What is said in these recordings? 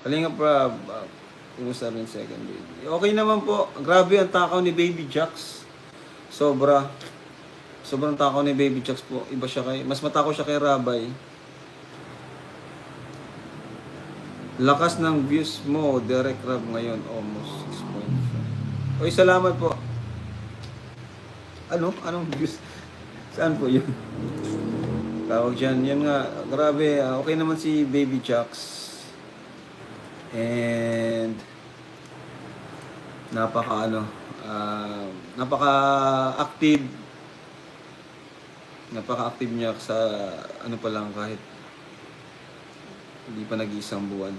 Kalinga pa, uh, kumusta rin second baby? Okay naman po. Grabe ang takaw ni Baby Jax. Sobra. Sobrang takaw ni Baby Jax po. Iba siya kay, mas matakaw siya kay Rabay. Lakas ng views mo, Derek Rab ngayon, almost 6.5. Oy, salamat po. Ano? Anong views? Saan po yun? Tawag dyan. Yan nga, grabe. ah, okay naman si Baby Jax. And napaka ano, ah, napaka active. Napaka active niya sa ano pa lang kahit hindi pa nag-iisang buwan.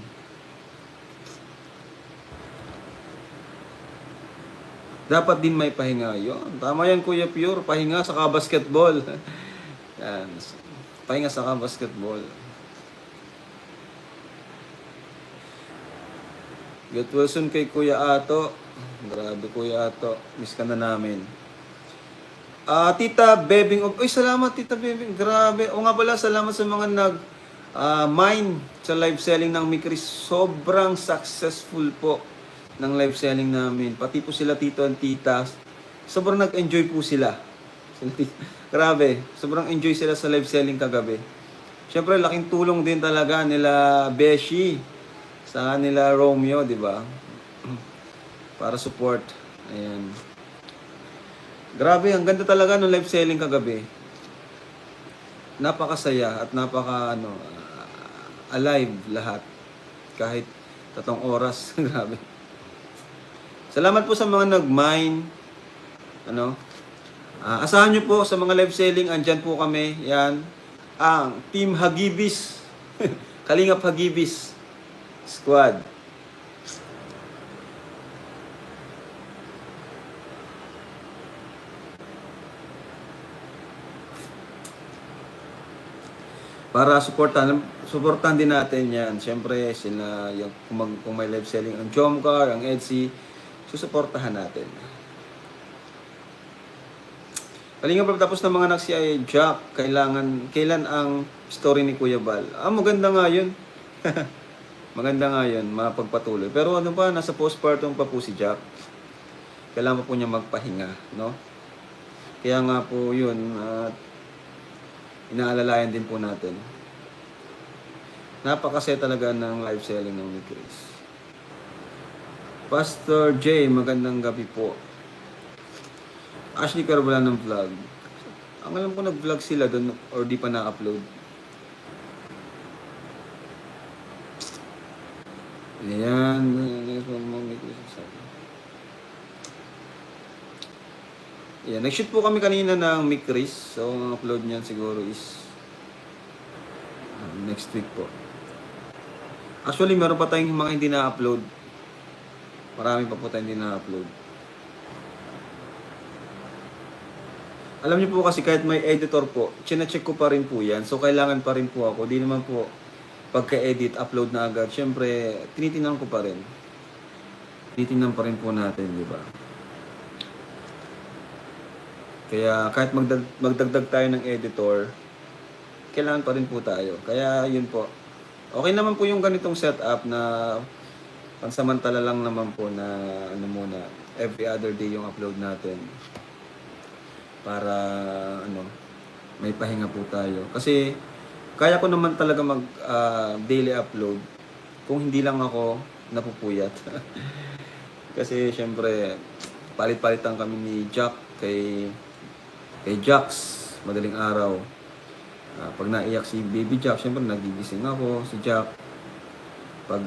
Dapat din may pahinga. Yun. Tama yan, Kuya Pure. Pahinga sa basketball. yan. Pahinga sa basketball. Get Wilson kay Kuya Ato. Grabe Kuya Ato. Miss ka na namin. Ah, Tita Bebing. Uy, salamat Tita Bebing. Grabe. O nga pala, salamat sa mga nag ah, mine sa live selling ng Mikris. Sobrang successful po ng live selling namin. Pati po sila Tito and Tita. Sobrang nag-enjoy po sila. Grabe. Sobrang enjoy sila sa live selling kagabi. Siyempre, laking tulong din talaga nila Beshi sa nila Romeo, di ba? Para support. Ayan. Grabe, ang ganda talaga ng live selling kagabi. Napakasaya at napaka ano, ah, alive lahat. Kahit tatong oras. Grabe. Salamat po sa mga nag-mine. Ano? Ah, asahan nyo po sa mga live selling, andyan po kami. Yan. Ang Team Hagibis. Kalingap Hagibis Squad. Para supportan, supportan din natin yan. Siyempre, sila, yung, kung, mag, kung may live selling ang Jomcar, ang Etsy, susuportahan natin. Kalinga pa tapos ng mga anak si ay Jack, kailangan, kailan ang story ni Kuya Bal? Ah, maganda nga yun. maganda nga yun, mapagpatuloy. Pero ano pa, nasa postpartum pa po si Jack. Kailangan po niya magpahinga, no? Kaya nga po yun, at inaalalayan din po natin. Napakasaya talaga ng live selling ng ni Chris. Pastor J, magandang gabi po. Ashley Carvala ng vlog. Ang alam ko nag-vlog sila doon or di pa na-upload. Ayan. Yeah, nag-shoot po kami kanina ng Mick. So, ang upload niyan siguro is uh, next week po. Actually, meron pa tayong mga hindi na-upload. Marami pa po tayong hindi na-upload. Alam niyo po kasi kahit may editor po, chine-check ko pa rin po yan. So, kailangan pa rin po ako. Di naman po pagka-edit, upload na agad. Siyempre, tinitingnan ko pa rin. Tinitingnan pa rin po natin, di ba? Kaya kahit magdag, magdagdag tayo ng editor, kailangan pa rin po tayo. Kaya yun po. Okay naman po yung ganitong setup na pansamantala lang naman po na ano muna, every other day yung upload natin. Para ano, may pahinga po tayo. Kasi kaya ko naman talaga mag ah, daily upload kung hindi lang ako napupuyat. Kasi syempre palit-palitan kami ni Jack kay kay Jax madaling araw. Ah, pag naiyak si Baby Jack, syempre nagigising ako, si Jack. Pag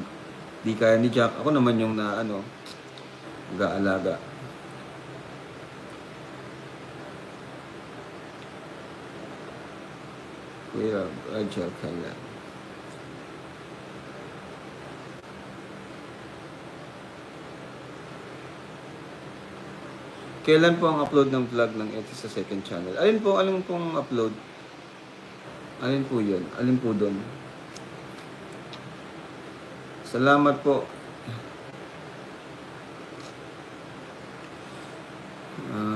di kaya ni Jack, ako naman yung na ano, mag-aalaga. Kuya Roger kailan. Kailan po ang upload ng vlog ng Etsy sa second channel? Alin po, alin pong upload? Alin po yun? Alin po doon? Salamat po. Um,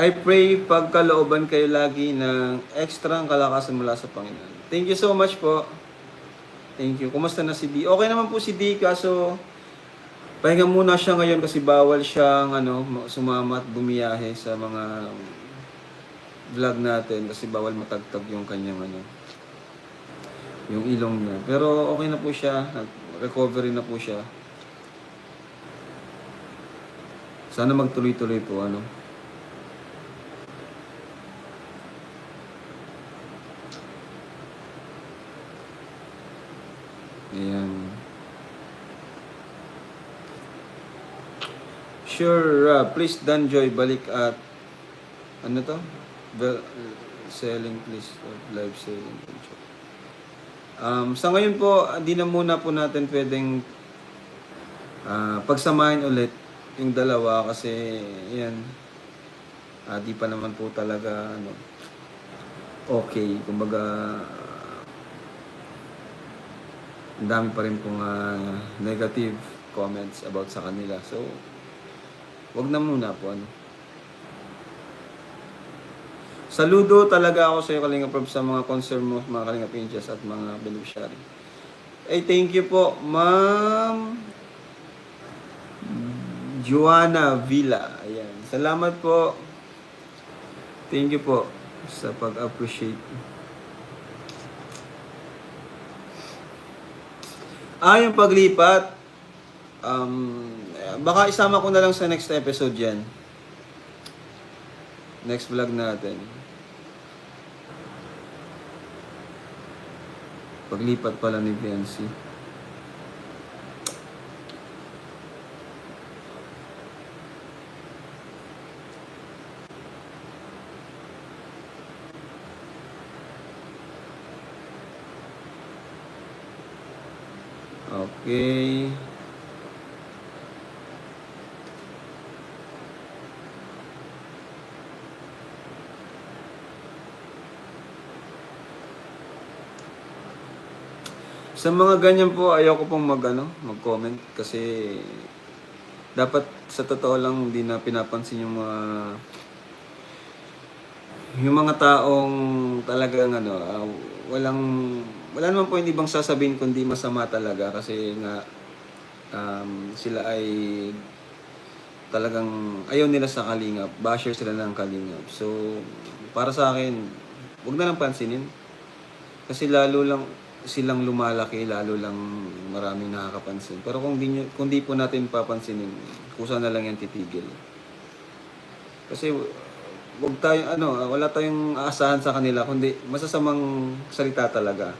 I pray pagkalooban kayo lagi ng extra kalakasan mula sa Panginoon. Thank you so much po. Thank you. Kumusta na si D? Okay naman po si D kaso pahinga muna siya ngayon kasi bawal siyang ano, sumama at bumiyahe sa mga vlog natin kasi bawal matagtag yung kanyang ano, yung ilong niya. Pero okay na po siya. Recovery na po siya. Sana magtuloy-tuloy po ano. Ayan. Sure, uh, please Dan Joy balik at ano to? Well, selling please uh, live selling. Um, sa ngayon po, hindi na muna po natin pwedeng ah, pagsamahin ulit yung dalawa kasi yan ah, di pa naman po talaga ano okay kumbaga dami pa rin pong ah, negative comments about sa kanila so wag na muna po ano Saludo talaga ako sa iyo, Kalinga Prof, sa mga concern mo, mga Kalinga Pinches at mga beneficiary. Eh, thank you po, Ma'am Joanna Villa. Ayan. Salamat po. Thank you po sa pag-appreciate. Ah, yung paglipat. Um, baka isama ko na lang sa next episode yan. Next vlog natin. Paglipat pala ni Biancy. Okay. Sa mga ganyan po, ayoko pong mag, ano, mag-comment kasi dapat sa totoo lang hindi na pinapansin yung mga yung mga taong talagang ano, ah, walang wala naman po hindi bang sasabihin kundi masama talaga kasi nga um, sila ay talagang ayaw nila sa kalingap, basher sila ng kalingap. So, para sa akin, wag na lang pansinin. Kasi lalo lang silang lumalaki, lalo lang maraming nakakapansin. Pero kung di, kung di po natin papansinin, kusa na lang yan titigil. Kasi wag tayong ano, wala tayong aasahan sa kanila kundi masasamang salita talaga.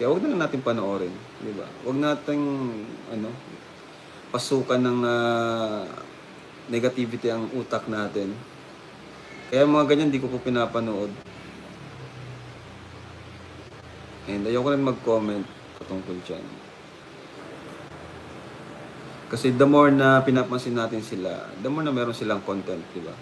Kaya wag na lang natin panoorin, di ba? Wag nating ano pasukan ng ah, negativity ang utak natin. Kaya mga ganyan di ko po pinapanood. And ayoko rin mag-comment patungkol dyan. Kasi the more na pinapansin natin sila, the more na meron silang content, di ba?